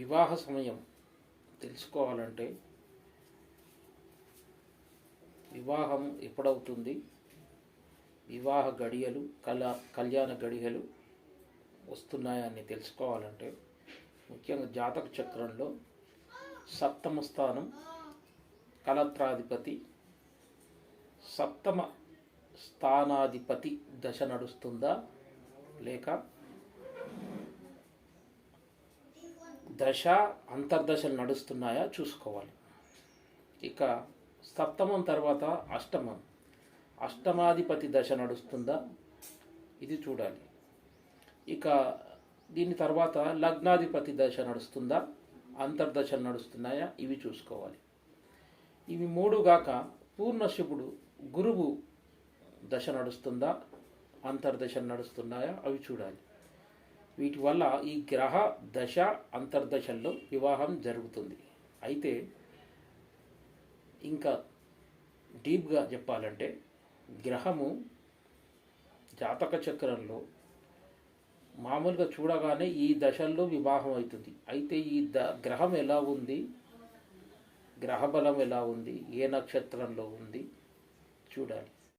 వివాహ సమయం తెలుసుకోవాలంటే వివాహం ఎప్పుడవుతుంది? వివాహ గడియలు కళ కళ్యాణ గడియలు వస్తున్నాయని తెలుసుకోవాలంటే ముఖ్యంగా జాతక చక్రంలో సప్తమ స్థానం కలత్రాధిపతి సప్తమ స్థానాధిపతి దశ నడుస్తుందా? లేక దశ అంతర్దశలు నడుస్తున్నాయా చూసుకోవాలి. ఇక సప్తమం తర్వాత అష్టమం. అష్టమాధిపతి దశ నడుస్తుందా? ఇది చూడాలి. ఇక దీని తర్వాత లగ్నాధిపతి దశ నడుస్తుందా? అంతర్దశలు నడుస్తున్నాయా? ఇవి చూసుకోవాలి. ఇవి మూడు గాక పూర్ణశివుడు గురువు దశ నడుస్తుందా? అంతర్దశలు నడుస్తున్నాయా? అవి చూడాలి. వీటి వల్ల ఈ గ్రహ దశ అంతర్దశల్లో వివాహం జరుగుతుంది. అయితే ఇంకా డీప్గా చెప్పాలంటే గ్రహము జాతక చక్రంలో మామూలుగా చూడగానే ఈ దశల్లో వివాహం అవుతుంది. అయితే ఈ ద గ్రహం ఎలా ఉంది? గ్రహ బలం ఎలా ఉంది? ఏ నక్షత్రంలో ఉంది? చూడాలి.